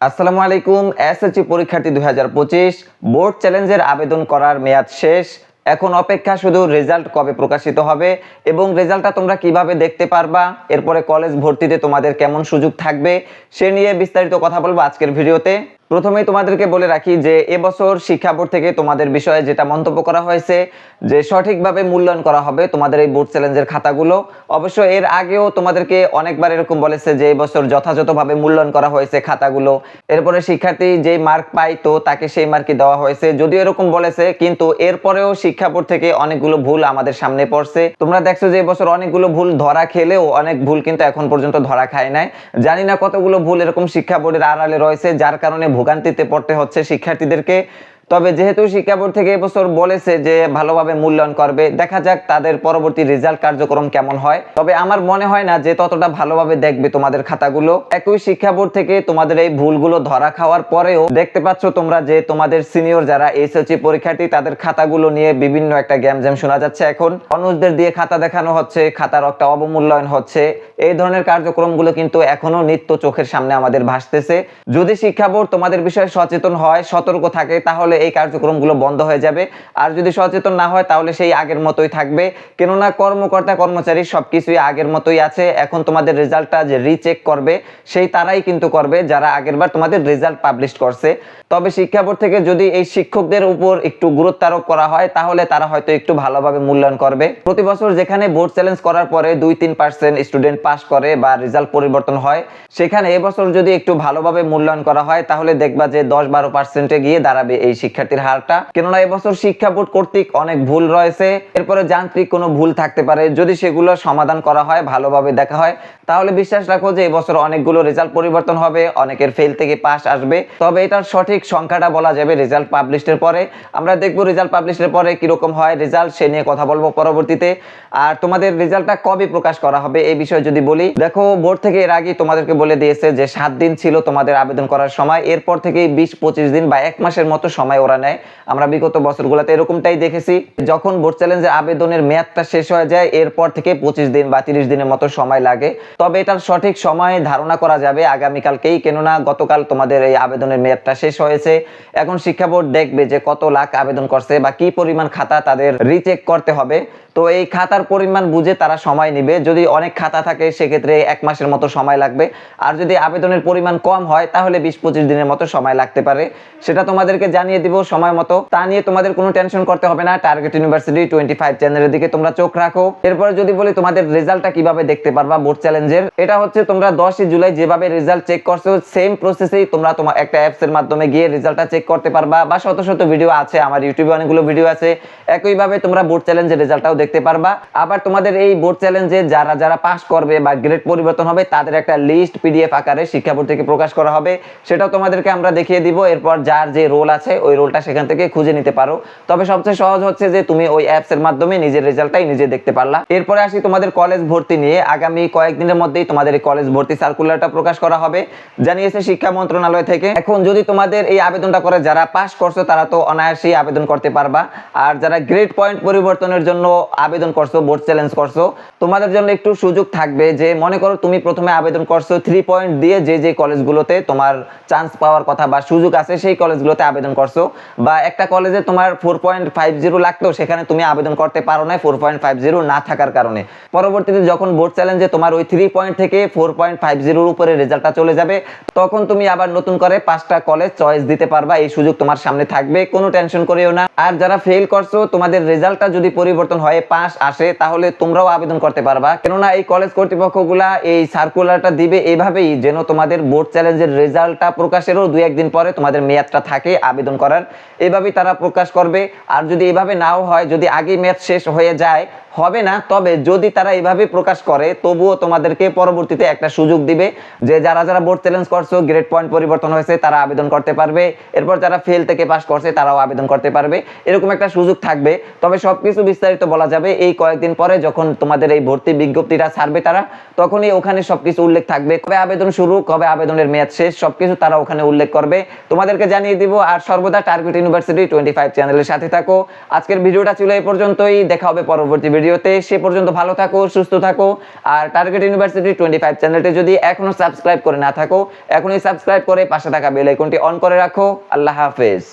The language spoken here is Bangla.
আসসালামু আলাইকুম এসএসসি পরীক্ষার্থী দু হাজার পঁচিশ, বোর্ড চ্যালেঞ্জের আবেদন করার মেয়াদ শেষ। এখন অপেক্ষা শুধু রেজাল্ট কবে প্রকাশিত হবে এবং রেজাল্টটা তোমরা কীভাবে দেখতে পারবা, এরপরে কলেজ ভর্তিতে তোমাদের কেমন সুযোগ থাকবে, সে নিয়ে বিস্তারিত কথা বলব আজকের ভিডিওতে। প্রথমেই তোমাদেরকে বলে রাখি যে এবছর শিক্ষা বোর্ড থেকে তোমাদের বিষয়ে যেটা মন্তব্য করা হয়েছে, যে সঠিকভাবে মূল্যায়ন করা হবে তোমাদের এই বোর্ড চ্যালেঞ্জের খাতাগুলো। অবশ্য এর আগেও তোমাদেরকে অনেকবার এরকম বলেছে যে এবছর যথাযথভাবে মূল্যায়ন করা হয়েছে খাতাগুলো। এরপরে শিক্ষার্থী যেই মার্ক পায় তো তাকে সেই মার্কই দেওয়া হয়েছে। যদিও এরকম বলেছে, কিন্তু এরপরেও শিক্ষা বোর্ড থেকে অনেকগুলো ভুল আমাদের সামনে পড়ছে। তোমরা দেখছ যে এবছর অনেকগুলো ভুল ধরা খেলেও অনেক ভুল কিন্তু এখন পর্যন্ত ধরা খায় নাই। জানি না কতগুলো ভুল এরকম শিক্ষা বোর্ডের আড়ালে রয়েছে, যার কারণে ভোগান্তিতে পড়তে হচ্ছে। শিক্ষার্থীদেরকে তবে যেহেতু শিক্ষা বোর্ড থেকে এবছর বলেছে যে ভালোভাবে মূল্যায়ন করবে, দেখা যাক তাদের পরবর্তী রেজাল্ট কার্যক্রম কেমন হয়। তবে আমার মনে হয় না যে ততটা ভালোভাবে দেখবে তোমাদের খাতাগুলো। একই শিক্ষা বোর্ড থেকে তোমাদের এই ভুলগুলো ধরা খাওয়ার পরেও দেখতে পাচ্ছ তোমরা যে তোমাদের সিনিয়র যারা এসএসসি পরীক্ষার্থী, তাদের খাতাগুলো নিয়ে বিভিন্ন একটা গ্যাম জ্যাম শোনা যাচ্ছে এখন। অনুজদের দিয়ে খাতা দেখানো হচ্ছে, খাতার একটা অবমূল্যায়ন হচ্ছে। এই ধরনের কার্যক্রমগুলো কিন্তু এখনও নিত্য চোখের সামনে আমাদের ভাসতেছে। যদি শিক্ষা বোর্ড তোমাদের বিষয়ে সচেতন হয়, সতর্ক থাকে, তাহলে এই কার্যক্রমগুলো বন্ধ হয়ে যাবে। আর যদি সচেতন না হয়, তাহলে সেই আগের মতোই থাকবে। কেননা কর্মকর্তা, কর্মচারী সবকিছুই আগের মতোই আছে। এখন তোমাদের রেজাল্টটা যে রিচেক করবে, সেই তারাই কিন্তু করবে যারা আগেরবার তোমাদের রেজাল্ট পাবলিশ করছে। তবে শিক্ষা বোর্ড থেকে যদি এই শিক্ষকদের উপর একটু গুরুত্ব আরোপ করা হয়, তাহলে তারা হয়তো একটু ভালোভাবে মূল্যায়ন করবে। প্রতি বছর যেখানে বোর্ড চ্যালেঞ্জ করার পরে দুই তিন পার্সেন্ট স্টুডেন্ট পাস করে বা রেজাল্ট পরিবর্তন হয়, সেখানে এবছর যদি একটু ভালোভাবে মূল্যায়ন করা হয়, তাহলে দেখবা যে দশ বারো পার্সেন্টে গিয়ে দাঁড়াবে এই শিক্ষার্থীর হারটা। কেননা এবছর শিক্ষা বোর্ড কর্তৃক অনেক ভুল রয়েছে। এরপরে যান্ত্রিক কোনো ভুল থাকতে পারে। যদি সেগুলো সমাধান করা হয়, ভালোভাবে দেখা হয়, তাহলে বিশ্বাস রাখো যে এবছর অনেকগুলো রেজাল্ট পরিবর্তন হবে, অনেকের ফেল থেকে পাস আসবে। তবে এটার সঠিক সংখ্যাটা বলা যাবে রেজাল্ট পাবলিশের পরে। আমরা দেখব রেজাল্ট পাবলিশের পরে কীরকম হয় রেজাল্ট, সে নিয়ে কথা বলব পরবর্তীতে। আর তোমাদের রেজাল্টটা কবে প্রকাশ করা হবে, এই বিষয়ে যদি বলি। দেখো, বোর্ড থেকে এর আগে তোমাদেরকে বলে দিয়েছে যে সাত দিন ছিল তোমাদের আবেদন করার সময়। এরপর থেকে বিশ পঁচিশ দিন বা এক মাসের মতো সময় ওরা নেয়। আমরা বিগত বছরগুলোতে এরকমটাই দেখেছি। যখন ভোট চ্যালেঞ্জের আবেদনের মেয়াদটা শেষ হয়ে যায়, এরপর থেকে পঁচিশ দিন বা তিরিশ দিনের মতো সময় লাগে। তবে এটার সঠিক সময় ধারণা করা যাবে আগামীকালকেই। কেননা গতকাল তোমাদের এই আবেদনের মেয়াদটা শেষ হয়েছে। এখন শিক্ষা বোর্ড দেখবে যে কত লাখ আবেদন করছে বা কি পরিমাণ খাতা তাদের রিচেক করতে হবে। তো এই খাতার পরিমাণ বুঝে তারা সময় নেবে। যদি অনেক খাতা থাকে, সেক্ষেত্রে এক মাসের মতো সময় লাগবে। আর যদি আবেদনের পরিমাণ কম হয়, তাহলে বিশ পঁচিশ দিনের মতো সময় লাগতে পারে। সেটা তোমাদেরকে জানিয়ে দিব সময় মতো। তা নিয়ে তোমাদের কোনো টেনশন করতে হবে না। টার্গেট ইউনিভার্সিটি টোয়েন্টি ফাইভ চ্যানেলের দিকে তোমরা চোখ রাখো। এরপরে যদি বলি তোমাদের রেজাল্টটা কীভাবে দেখতে পারবা বোর্ড চ্যালেঞ্জের এটা হচ্ছে তোমরা দশই জুলাই যেভাবে রেজাল্ট চেক করছ সেম প্রসেসেই তোমরা তোমার একটা অ্যাপস এর মাধ্যমে গিয়ে রেজাল্টটা চেক করতে পারবা। বা শত শত ভিডিও আছে, আমার ইউটিউবে অনেকগুলো ভিডিও আছে। একইভাবে তোমরা বোর্ড চ্যালেঞ্জের রেজাল্টটাও দেখতে পারবা। আবার তোমাদের এই বোর্ড চ্যালেঞ্জে যারা যারা পাস করবে বা গ্রেড পরিবর্তন হবে, তাদের একটা লিস্ট পিডিএফ আকারে শিক্ষা বোর্ড থেকে প্রকাশ করা হবে। সেটাও তোমাদেরকে আমরা দেখিয়ে দিব। এরপর যার যে রোল আছে, ওই রোলটা সেখান থেকে খুঁজে নিতে পারো। তবে সবচেয়ে সহজ হচ্ছে যে, তুমি ওই অ্যাপস এর মাধ্যমে নিজের রেজাল্টটাই নিজে দেখতে পারলা। এরপরে আসি তোমাদের কলেজ ভর্তি নিয়ে। আগামী কয়েকদিনের মধ্যেই তোমাদের এই কলেজ ভর্তি সার্কুলারটা প্রকাশ করা হবে। জানিয়েছে শিক্ষা মন্ত্রণালয় থেকে। এখন যদি তোমাদের এই আবেদনটা করে, যারা পাস করছ, তারা তো অনায়াসেই আবেদন করতে পারবা। আর যারা গ্রেড পয়েন্ট পরিবর্তনের জন্য আবেদন করছ বোর্ড চ্যালেঞ্জ করছ তোমাদের জন্য একটু সুযোগ থাকবে যে, মনে করো তুমি প্রথমে আবেদন করছ থ্রি পয়েন্ট দিয়ে যে যে কলেজগুলোতে তোমার চান্স পাওয়ার কথা বা সুযোগ আছে সেই কলেজগুলোতে আবেদন করছ বা একটা কলেজে তোমার ফোর পয়েন্ট ফাইভ জিরো লাগতো, সেখানে তুমি আবেদন করতে পারো না ফোর পয়েন্ট ফাইভ জিরো না থাকার কারণে। পরবর্তীতে যখন বোর্ড চ্যালেঞ্জে তোমার ওই থ্রি পয়েন্ট থেকে ফোর পয়েন্ট ফাইভ জিরোর উপরে রেজাল্টটা চলে যাবে, তখন তুমি আবার নতুন করে পাঁচটা কলেজ চয়েস দিতে পারবা, এই সুযোগ তোমার সামনে থাকবে, কোনো টেনশন করিও না। আর যারা ফেল করছ, তোমাদের রেজাল্টটা যদি পরিবর্তন হয় পাস আসে, তাহলে তোমরাও আবেদন করতে পারবা। কেননা এই কলেজ কর্তৃপক্ষগুলা এই সার্কুলারটা দিবে এইভাবেই যেন তোমাদের বোর্ড চ্যালেঞ্জের রেজাল্টটা প্রকাশেরও দুই একদিন পরে তোমাদের মেয়াদটা থাকে আবেদন করার। এইভাবেই তারা প্রকাশ করবে। আর যদি এইভাবে নাও হয়, যদি আগে মেয়াদ শেষ হয়ে যায়, হবে না। তবে যদি তারা এইভাবে প্রকাশ করে, তবুও তোমাদেরকে পরবর্তীতে একটা সুযোগ দিবে যে যারা যারা বোর্ড চ্যালেঞ্জ করছ গ্রেড পয়েন্ট পরিবর্তন হয়েছে, তারা আবেদন করতে পারবে। এরপর যারা ফেল থেকে পাস করছে, তারাও আবেদন করতে পারবে। এরকম একটা সুযোগ থাকবে। তবে সবকিছু বিস্তারিত বলা যাবে এই কয়েকদিন পরে যখন তোমাদের এই এই ভর্তি বিজ্ঞপ্তিটা ছাড়বে তারা, তখনই ওখানে সবকিছু উল্লেখ থাকবে। কবে আবেদন শুরু, কবে আবেদনের মেয়াদ শেষ, সবকিছু তারা ওখানে উল্লেখ করবে। তোমাদেরকে জানিয়ে দিব, আর সর্বদা টার্গেট ইউনিভার্সিটি টোয়েন্টি ফাইভ চ্যানেলের সাথে থাকো। আজকের ভিডিওটা ছিল এই পর্যন্তই, দেখা হবে পরবর্তী ভিডিওতে। সে পর্যন্ত ভালো থাকো, সুস্থ থাকো। আর টার্গেট ইউনিভার্সিটি টোয়েন্টি ফাইভ চ্যানেলটি যদি এখনও সাবস্ক্রাইব করে না থাকো, এখনই সাবস্ক্রাইব করে পাশে থাকা বেল আইকনটি অন করে রাখো। আল্লাহ হাফেজ।